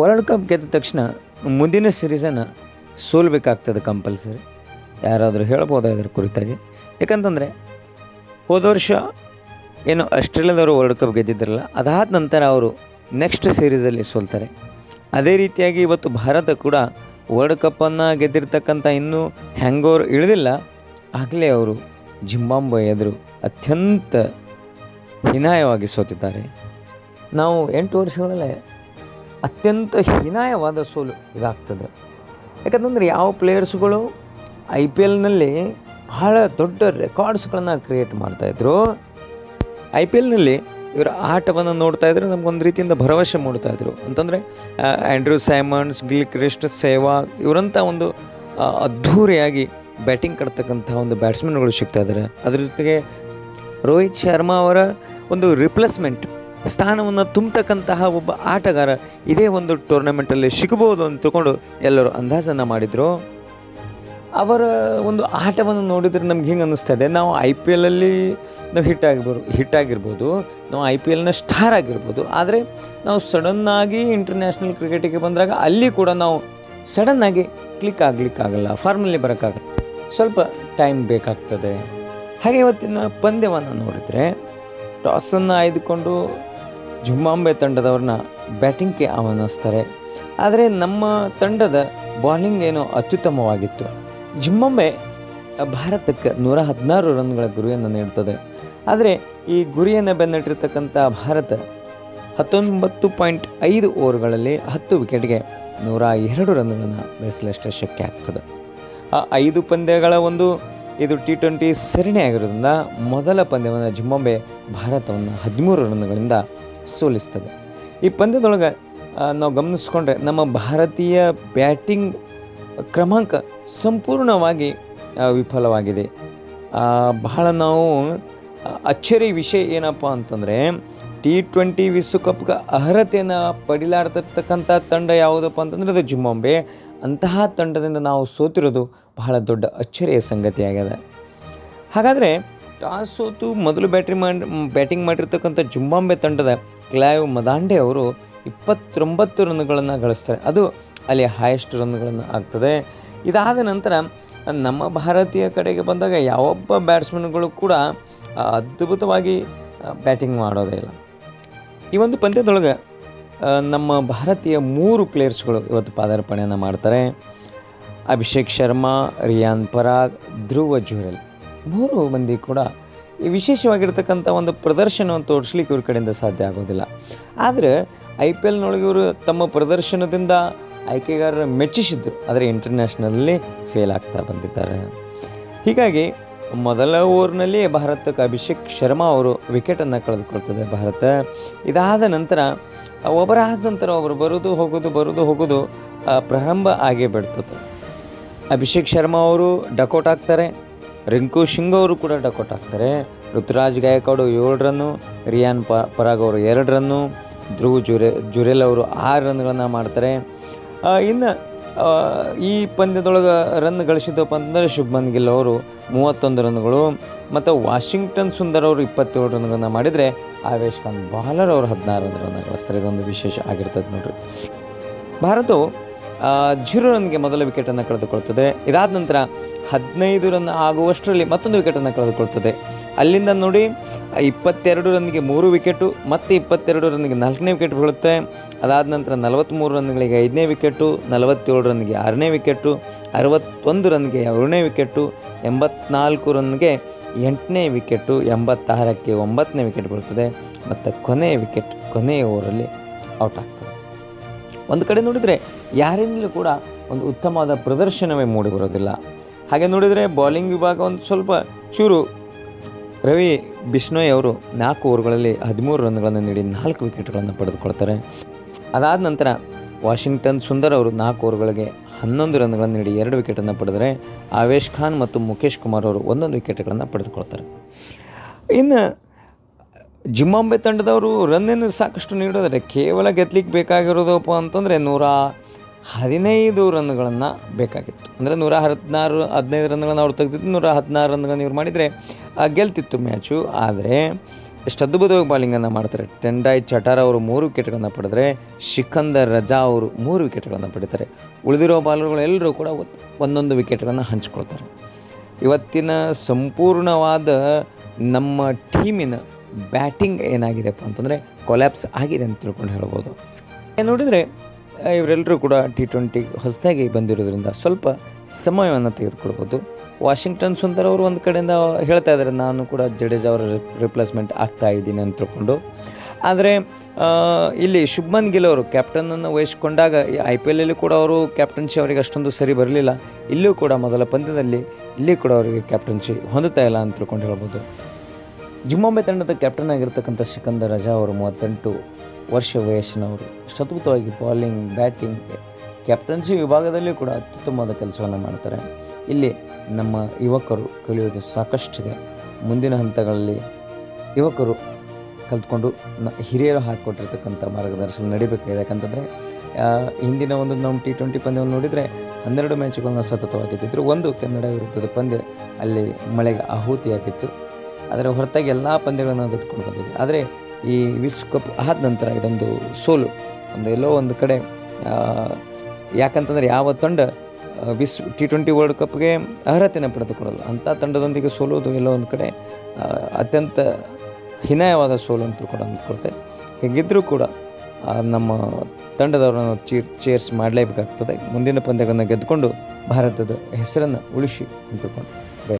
World cup ಗೆದ್ದ ತಕ್ಷಣ ಮುಂದಿನ ಸೀರೀಸನ್ನು ಸೋಲ್ಬೇಕಾಗ್ತದೆ ಕಂಪಲ್ಸರಿ ಯಾರಾದರೂ ಹೇಳ್ಬೋದಾ ಇದ್ರ ಕುರಿತಾಗಿ? ಯಾಕಂತಂದರೆ, ಹೋದ ವರ್ಷ ಏನು ಆಸ್ಟ್ರೇಲಿಯಾದವರು ವರ್ಲ್ಡ್ ಕಪ್ ಗೆದ್ದಿದ್ರಲ್ಲ, ಅದಾದ ನಂತರ ಅವರು ನೆಕ್ಸ್ಟ್ ಸೀರೀಸಲ್ಲಿ ಸೋಲ್ತಾರೆ. ಅದೇ ರೀತಿಯಾಗಿ ಇವತ್ತು ಭಾರತ ಕೂಡ ವರ್ಲ್ಡ್ ಕಪ್ಪನ್ನು ಗೆದ್ದಿರ್ತಕ್ಕಂಥ ಇನ್ನೂ ಹ್ಯಾಂಗೋರ್ ಇಳಿದಿಲ್ಲ. ಆಗಲೇ ಅವರು ಜಿಂಬಾಂಬೆ ಎದುರು ಅತ್ಯಂತ ಹೀನಾಯವಾಗಿ ಸೋತಿದ್ದಾರೆ. ನಾವು ಎಂಟು ವರ್ಷಗಳಲ್ಲೇ ಅತ್ಯಂತ ಹೀನಾಯವಾದ ಸೋಲು ಇದಾಗ್ತದೆ. ಯಾಕಂತಂದ್ರೆ ಯಾವ ಪ್ಲೇಯರ್ಸ್ಗಳು ಐ ಪಿ ಎಲ್ನಲ್ಲಿ ಬಹಳ ದೊಡ್ಡ ರೆಕಾರ್ಡ್ಸ್ಗಳನ್ನು ಕ್ರಿಯೇಟ್ ಮಾಡ್ತಾಯಿದ್ರು ಐ ಪಿ ಎಲ್ನಲ್ಲಿ ಇವರ ಆಟವನ್ನು ನೋಡ್ತಾ ಇದ್ರೆ ನಮಗೊಂದು ರೀತಿಯಿಂದ ಭರವಸೆ ಮೂಡ್ತಾಯಿದ್ರು ಅಂತಂದರೆ Andrew Symonds Gilchrist Sehwag ಇವರಂಥ ಒಂದು ಅದ್ಧೂರಿಯಾಗಿ ಬ್ಯಾಟಿಂಗ್ ಕಟ್ತಕ್ಕಂಥ ಒಂದು ಬ್ಯಾಟ್ಸ್ಮನ್ಗಳು ಸಿಗ್ತಾ ಇದ್ದಾರೆ ಅದ್ರ ಜೊತೆಗೆ ರೋಹಿತ್ ಶರ್ಮಾ ಅವರ ಒಂದು ರಿಪ್ಲೇಸ್ಮೆಂಟ್ ಸ್ಥಾನವನ್ನು ತುಂಬತಕ್ಕಂತಹ ಒಬ್ಬ ಆಟಗಾರ ಇದೇ ಒಂದು ಟೂರ್ನಮೆಂಟಲ್ಲಿ ಸಿಗಬಹುದು ಅಂತ ತಿಳ್ಕೊಂಡು ಎಲ್ಲರೂ ಅಂದಾಜನ್ನು ಮಾಡಿದರು. ಅವರ ಒಂದು ಆಟವನ್ನು ನೋಡಿದರೆ ನಮ್ಗೆ ಹಿಂಗೆ ಅನ್ನಿಸ್ತದೆ ನಾವು ಐ ಪಿ ಎಲ್ಲಲ್ಲಿ ನಾವು ಹಿಟ್ ಆಗಿರ್ಬೋದು ಹಿಟ್ ಆಗಿರ್ಬೋದು, ನಾವು ಐ ಪಿ ಎಲ್ನ ಸ್ಟಾರ್ ಆಗಿರ್ಬೋದು. ಆದರೆ ನಾವು ಸಡನ್ನಾಗಿ ಇಂಟರ್ನ್ಯಾಷನಲ್ ಕ್ರಿಕೆಟಿಗೆ ಬಂದಾಗ ಅಲ್ಲಿ ಕೂಡ ನಾವು ಸಡನ್ನಾಗಿ ಕ್ಲಿಕ್ ಆಗಲಿಕ್ಕಾಗಲ್ಲ ಫಾರ್ಮಲ್ಲಿ ಬರೋಕ್ಕಾಗಲ್ಲ ಸ್ವಲ್ಪ ಟೈಮ್ ಬೇಕಾಗ್ತದೆ. ಹಾಗೆ ಇವತ್ತಿನ ಪಂದ್ಯವನ್ನು ನೋಡಿದರೆ ಟಾಸನ್ನು ಆಯ್ದುಕೊಂಡು ಜುಂಬಾಂಬೆ ತಂಡದವ್ರನ್ನ ಬ್ಯಾಟಿಂಗ್ಗೆ ಆಹ್ವಾನಿಸ್ತಾರೆ. ಆದರೆ ನಮ್ಮ ತಂಡದ ಬಾಲಿಂಗ್ ಏನೋ ಅತ್ಯುತ್ತಮವಾಗಿತ್ತು. ಜುಮ್ಮಾಂಬೆ ಭಾರತಕ್ಕೆ ನೂರ ಹದಿನಾರು ರನ್ಗಳ ಗುರಿಯನ್ನು ನೀಡುತ್ತದೆ ಆದರೆ ಈ ಗುರಿಯನ್ನು ಬೆನ್ನಟ್ಟಿರ್ತಕ್ಕಂಥ ಭಾರತ ಹತ್ತೊಂಬತ್ತು ಪಾಯಿಂಟ್ ಐದು ಓವರ್ಗಳಲ್ಲಿ ಹತ್ತು ವಿಕೆಟ್ಗೆ ನೂರ ಎರಡು ರನ್ಗಳನ್ನು ಗಳಿಸಲಷ್ಟೇ ಶಕ್ಯ ಆಗ್ತದೆ. ಆ ಐದು ಪಂದ್ಯಗಳ ಒಂದು ಇದು ಟಿ ಟ್ವೆಂಟಿ ಸರಣಿ ಆಗಿರೋದ್ರಿಂದ ಮೊದಲ ಪಂದ್ಯವನ್ನು ಜಿಂಬಾಂಬೆ ಭಾರತವನ್ನು ಹದಿಮೂರು ರನ್ಗಳಿಂದ ಸೋಲಿಸ್ತದೆ. ಈ ಪಂದ್ಯದೊಳಗೆ ನಾವು ಗಮನಿಸ್ಕೊಂಡ್ರೆ ನಮ್ಮ ಭಾರತೀಯ ಬ್ಯಾಟಿಂಗ್ ಕ್ರಮಾಂಕ ಸಂಪೂರ್ಣವಾಗಿ ವಿಫಲವಾಗಿದೆ. ಬಹಳ ನಾವು ಅಚ್ಚರಿ ವಿಷಯ ಏನಪ್ಪ ಅಂತಂದರೆ ಟಿ ಟ್ವೆಂಟಿ ವಿಶ್ವಕಪ್ಗೆ ಅರ್ಹತೆಯನ್ನು ಪಡಿಲಾಡ್ತಿರ್ತಕ್ಕಂಥ ತಂಡ ಯಾವುದಪ್ಪ ಅಂತಂದರೆ ಅದು ಜಿಂಬಾಂಬೆ ಅಂತಹ ತಂಡದಿಂದ ನಾವು ಸೋತಿರೋದು ಬಹಳ ದೊಡ್ಡ ಅಚ್ಚರಿಯ ಸಂಗತಿಯಾಗಿದೆ. ಹಾಗಾದರೆ ಟಾಸ್ ಸೋತು ಮೊದಲು ಬ್ಯಾಟ್ರಿ ಮಾಡಿ ಬ್ಯಾಟಿಂಗ್ ಮಾಡಿರ್ತಕ್ಕಂಥ ಜುಂಬಾಂಬೆ ತಂಡದ ಕ್ಲೈವ್ ಮದಾಂಡೆ ಅವರು ಇಪ್ಪತ್ತೊಂಬತ್ತು ರನ್ಗಳನ್ನು ಗಳಿಸ್ತಾರೆ. ಅದು ಅಲ್ಲಿ ಹೈಯೆಸ್ಟ್ ರನ್ಗಳನ್ನು ಆಗ್ತದೆ. ಇದಾದ ನಂತರ ನಮ್ಮ ಭಾರತೀಯ ಕಡೆಗೆ ಬಂದಾಗ ಯಾವೊಬ್ಬ ಬ್ಯಾಟ್ಸ್ಮನ್ಗಳು ಕೂಡ ಅದ್ಭುತವಾಗಿ ಬ್ಯಾಟಿಂಗ್ ಮಾಡೋದೇ ಇಲ್ಲ. ಈ ಒಂದು ಪಂದ್ಯದೊಳಗೆ ನಮ್ಮ ಭಾರತೀಯ ಮೂರು ಪ್ಲೇಯರ್ಸ್ಗಳು ಇವತ್ತು ಪಾದಾರ್ಪಣೆಯನ್ನು ಮಾಡ್ತಾರೆ. ಅಭಿಷೇಕ್ ಶರ್ಮಾ, ರಿಯಾನ್ ಪರಾಗ್, ಧ್ರುವ ಜುರೆಲ್. ಮೂರು ಮಂದಿ ಕೂಡ ಈ ವಿಶೇಷವಾಗಿರ್ತಕ್ಕಂಥ ಒಂದು ಪ್ರದರ್ಶನವನ್ನು ತೋರಿಸ್ಲಿಕ್ಕೆ ಇವ್ರ ಕಡೆಯಿಂದ ಸಾಧ್ಯ ಆಗೋದಿಲ್ಲ. ಆದರೆ ಐ ಪಿ ಎಲ್ನೊಳಗೆ ಇವರು ತಮ್ಮ ಪ್ರದರ್ಶನದಿಂದ ಆಯ್ಕೆಗಾರರ ಮೆಚ್ಚಿಸಿದ್ರು. ಆದರೆ ಇಂಟರ್ನ್ಯಾಷನಲ್ಲಿ ಫೇಲ್ ಆಗ್ತಾ ಬಂದಿದ್ದಾರೆ. ಹೀಗಾಗಿ ಮೊದಲ ಓವರ್ನಲ್ಲಿ ಭಾರತಕ್ಕೆ ಅಭಿಷೇಕ್ ಶರ್ಮಾ ಅವರು ವಿಕೆಟನ್ನು ಕಳೆದುಕೊಳ್ತದೆ ಭಾರತ. ಇದಾದ ನಂತರ ಒಬ್ಬರಾದ ನಂತರ ಒಬ್ಬರು ಬರೋದು, ಹೋಗೋದು ಬರೋದು, ಹೋಗೋದು ಪ್ರಾರಂಭ ಆಗೇ ಬಿಡ್ತದೆ. ಅಭಿಷೇಕ್ ಶರ್ಮಾ ಅವರು ಡಕೌಟ್ ಆಗ್ತಾರೆ. ರಿಂಕು ಸಿಂಗ್ ಅವರು ಕೂಡ ಡಕೌಟ್ ಆಗ್ತಾರೆ ಋತುರಾಜ್ ಗಾಯಕ್ವಾಡ್ ಏಳು ರನ್ನು ರಿಯಾನ್ ಪ ಪರಾಗ್ ಅವರು ಎರಡು ರನ್ನು ಧ್ರುವ್ ಜುರೆ, ಜುರೆಲ್ ಅವರು ಆರು ರನ್ಗಳನ್ನು ಮಾಡ್ತಾರೆ. ಇನ್ನು ಈ ಪಂದ್ಯದೊಳಗೆ ರನ್ ಗಳಿಸಿದಪ್ಪ ಅಂತಂದರೆ ಶುಭ್ಮನ್ ಗಿಲ್ ಅವರು ಮೂವತ್ತೊಂದು ರನ್ಗಳು ಮತ್ತು ವಾಷಿಂಗ್ಟನ್ ಸುಂದರ್ ಅವರು ಇಪ್ಪತ್ತೇಳು ರನ್ಗಳನ್ನು ಮಾಡಿದರೆ ಆವೇಶ್ ಖಾನ್ ಬಾಲರ್ ಅವರು ಹದಿನಾರು ರನ್ಗಳನ್ನು ಗಳಿಸ್ತಾರೆ. ಇದೊಂದು ವಿಶೇಷ ಆಗಿರ್ತದೆ ನೋಡ್ರಿ. ಭಾರತವು ಜೀರೋ ರನ್ಗೆ ಮೊದಲ ವಿಕೆಟನ್ನು ಕಳೆದುಕೊಳ್ತದೆ. ಇದಾದ ನಂತರ ಹದಿನೈದು ರನ್ ಆಗುವಷ್ಟರಲ್ಲಿ ಮತ್ತೊಂದು ವಿಕೆಟನ್ನು ಕಳೆದುಕೊಳ್ತದೆ. ಅಲ್ಲಿಂದ ನೋಡಿ, ಇಪ್ಪತ್ತೆರಡು ರನ್ಗೆ ಮೂರು ವಿಕೆಟು, ಮತ್ತು ಇಪ್ಪತ್ತೆರಡು ರನ್ಗೆ ನಾಲ್ಕನೇ ವಿಕೆಟ್ ಬೀಳುತ್ತೆ. ಅದಾದ ನಂತರ ನಲವತ್ತ್ಮೂರು ರನ್ಗಳಿಗೆ ಐದನೇ ವಿಕೆಟು, ನಲವತ್ತೇಳು ರನ್ಗೆ ಆರನೇ ವಿಕೆಟು, ಅರವತ್ತೊಂದು ರನ್ಗೆ ಏಳನೇ ವಿಕೆಟು, ಎಂಬತ್ನಾಲ್ಕು ರನ್ಗೆ ಎಂಟನೇ ವಿಕೆಟು, ಎಂಬತ್ತಾರಕ್ಕೆ ಒಂಬತ್ತನೇ ವಿಕೆಟ್ ಬೀಳ್ತದೆ ಮತ್ತು ಕೊನೆಯ ವಿಕೆಟ್ ಕೊನೆಯ ಓವರಲ್ಲಿ ಔಟ್ ಆಗ್ತದೆ. ಒಂದು ಕಡೆ ನೋಡಿದರೆ ಯಾರಿಂದಲೂ ಕೂಡ ಒಂದು ಉತ್ತಮವಾದ ಪ್ರದರ್ಶನವೇ ಮೂಡಿ ಬರೋದಿಲ್ಲ ಹಾಗೆ ನೋಡಿದರೆ ಬೌಲಿಂಗ್ ವಿಭಾಗ ಒಂದು ಸ್ವಲ್ಪ ಚೂರು. ರವಿ, ಬಿಷ್ಣೋಯ್ ಅವರು ನಾಲ್ಕು ಓವರ್ಗಳಲ್ಲಿ ಹದಿಮೂರು ರನ್ಗಳನ್ನು ನೀಡಿ ನಾಲ್ಕು ವಿಕೆಟ್ಗಳನ್ನು ಪಡೆದುಕೊಳ್ತಾರೆ. ಅದಾದ ನಂತರ ವಾಷಿಂಗ್ಟನ್ ಸುಂದರ್ ಅವರು ನಾಲ್ಕು ಓವರ್ಗಳಿಗೆ ಹನ್ನೊಂದು ರನ್ಗಳನ್ನು ನೀಡಿ ಎರಡು ವಿಕೆಟನ್ನು ಪಡೆದರೆ ಆವೇಶ್ ಖಾನ್ ಮತ್ತು ಮುಖೇಶ್ ಕುಮಾರ್ ಅವರು ಒಂದೊಂದು ವಿಕೆಟ್ಗಳನ್ನು ಪಡೆದುಕೊಳ್ತಾರೆ. ಇನ್ನು ಜಿಂಬಾಂಬೆ ತಂಡದವರು ರನ್ನನ್ನು ಸಾಕಷ್ಟು ನೀಡೋದ್ರೆ ಕೇವಲ ಗೆದ್ಲಿಕ್ಕೆ ಬೇಕಾಗಿರೋದಪ್ಪ ಅಂತಂದರೆ ನೂರ ಹದಿನೈದು ರನ್ಗಳನ್ನು ಬೇಕಾಗಿತ್ತು. ಅಂದರೆ ನೂರ ಹದಿನಾರು, ಹದಿನೈದು ರನ್ಗಳನ್ನು ಅವ್ರು ತೆಗೆದಿದ್ದು ನೂರ ಹದಿನಾರು ರನ್ಗಳನ್ನು ಇವ್ರು ಮಾಡಿದರೆ ಗೆಲ್ತಿತ್ತು ಮ್ಯಾಚು. ಆದರೆ ಎಷ್ಟು ಅದ್ಭುತವಾಗಿ ಬಾಲಿಂಗನ್ನು ಮಾಡ್ತಾರೆ. ಟೆಂಡಾಯ್ ಚಟಾರ ಅವರು ಮೂರು ವಿಕೆಟ್ಗಳನ್ನು ಪಡೆದರೆ ಶಿಖಂದರ್ ರಜಾ ಅವರು ಮೂರು ವಿಕೆಟ್ಗಳನ್ನು ಪಡಿತಾರೆ. ಉಳಿದಿರೋ ಬಾಲರ್ಗಳು ಎಲ್ಲರೂ ಕೂಡ ಒಂದೊಂದು ವಿಕೆಟ್ಗಳನ್ನು ಹಂಚ್ಕೊಳ್ತಾರೆ. ಇವತ್ತಿನ ಸಂಪೂರ್ಣವಾದ ನಮ್ಮ ಟೀಮಿನ ಬ್ಯಾಟಿಂಗ್ ಏನಾಗಿದೆಪ್ಪ ಅಂತಂದರೆ ಕೊಲ್ಯಾಪ್ಸ್ ಆಗಿದೆ ಅಂತ ತಿಳ್ಕೊಂಡು ಹೇಳ್ಬೋದು. ನೋಡಿದರೆ ಇವರೆಲ್ಲರೂ ಕೂಡ ಟಿ ಟ್ವೆಂಟಿ ಹೊಸದಾಗಿ ಬಂದಿರೋದ್ರಿಂದ ಸ್ವಲ್ಪ ಸಮಯವನ್ನು ತೆಗೆದುಕೊಳ್ಬೋದು. ವಾಷಿಂಗ್ಟನ್ ಸುಂದರ್ ಅವರು ಒಂದು ಕಡೆಯಿಂದ ಹೇಳ್ತಾ ಇದ್ದಾರೆ, ನಾನು ಕೂಡ ಜಡೇಜಾ ಅವರ ರಿಪ್ಲೇಸ್ಮೆಂಟ್ ಆಗ್ತಾ ಇದ್ದೀನಿ ಅಂತ ತಿಳ್ಕೊಂಡು. ಆದರೆ ಇಲ್ಲಿ ಶುಭ್ಮನ್ ಗಿಲ್ ಅವರು ಕ್ಯಾಪ್ಟನನ್ನು ವಹಿಸ್ಕೊಂಡಾಗ ಐ ಪಿ ಎಲ್ಲೂ ಕೂಡ ಅವರು ಕ್ಯಾಪ್ಟನ್ಸಿ ಅವರಿಗೆ ಅಷ್ಟೊಂದು ಸರಿ ಬರಲಿಲ್ಲ. ಇಲ್ಲೂ ಕೂಡ ಮೊದಲ ಪಂದ್ಯದಲ್ಲಿ ಇಲ್ಲಿ ಕೂಡ ಅವರಿಗೆ ಕ್ಯಾಪ್ಟನ್ಸಿ ಹೊಂದುತ್ತಾ ಇಲ್ಲ ಅಂತ ತಿಳ್ಕೊಂಡು ಹೇಳ್ಬೋದು. ಜಿಂಬಾಂಬೆ ತಂಡದ ಕ್ಯಾಪ್ಟನ್ ಆಗಿರ್ತಕ್ಕಂಥ ಸಿಕಂದರ್ ರಜಾ ಅವರು ಮೂವತ್ತೆಂಟು ವರ್ಷ ವಯಸ್ಸಿನವರು. ಅಷ್ಟು ಅದ್ಭುತವಾಗಿ ಬಾಲಿಂಗ್ ಬ್ಯಾಟಿಂಗ್ ಕ್ಯಾಪ್ಟನ್ಸಿ ವಿಭಾಗದಲ್ಲಿ ಕೂಡ ಅತ್ಯುತ್ತಮವಾದ ಕೆಲಸವನ್ನು ಮಾಡ್ತಾರೆ. ಇಲ್ಲಿ ನಮ್ಮ ಯುವಕರು ಕಲಿಯೋದು ಸಾಕಷ್ಟಿದೆ. ಮುಂದಿನ ಹಂತಗಳಲ್ಲಿ ಯುವಕರು ಕಲ್ತ್ಕೊಂಡು ನ ಹಿರಿಯರು ಹಾಕಿಕೊಟ್ಟಿರ್ತಕ್ಕಂಥ ಮಾರ್ಗದರ್ಶನ ನಡಿಬೇಕಾಗಿದೆ. ಯಾಕಂತಂದರೆ ಹಿಂದಿನ ಒಂದು ನಾವು ಟಿ ಟ್ವೆಂಟಿ ಪಂದ್ಯವನ್ನು ನೋಡಿದರೆ ಹನ್ನೆರಡು ಮ್ಯಾಚ್ಗಳನ್ನು ಸತತವಾಗಿ ಗೆದ್ದಿದ್ರು ಒಂದು ಕನ್ನಡ ವಿರುದ್ಧದ ಪಂದ್ಯ ಅಲ್ಲಿ ಮಳೆಗೆ ಆಹುತಿಯಾಗಿತ್ತು. ಅದರ ಹೊರತಾಗಿ ಎಲ್ಲ ಪಂದ್ಯಗಳನ್ನು ಗೆದ್ದುಕೊಂಡು ಬಂದಿದ್ವಿ. ಆದರೆ ಈ ವಿಶ್ವಕಪ್ ಆದ ನಂತರ ಇದೊಂದು ಸೋಲು. ಒಂದು ಎಲ್ಲೋ ಒಂದು ಕಡೆ ಯಾಕಂತಂದರೆ ಯಾವ ತಂಡ ವಿಶ್ವ ಟಿ ಟ್ವೆಂಟಿ ವರ್ಲ್ಡ್ ಕಪ್ಗೆ ಅರ್ಹತೆಯನ್ನು ಪಡೆದುಕೊಳ್ಳಲ್ಲ. ಅಂಥ ತಂಡದೊಂದಿಗೆ ಸೋಲೋದು ಎಲ್ಲೋ ಒಂದು ಕಡೆ ಅತ್ಯಂತ ಹೀನಾಯವಾದ ಸೋಲು ಅಂತ ಕೂಡ ಅಂದ್ಕೊಳ್ತೆ. ಹೇಗಿದ್ದರೂ ಕೂಡ ನಮ್ಮ ತಂಡದವರನ್ನು ಚೀರ್ ಚೇರ್ಸ್ ಮಾಡಲೇಬೇಕಾಗ್ತದೆ. ಮುಂದಿನ ಪಂದ್ಯಗಳನ್ನು ಗೆದ್ದುಕೊಂಡು ಭಾರತದ ಹೆಸರನ್ನು ಉಳಿಸಿ ಅಂತ ತಿಳ್ಕೊಂಡು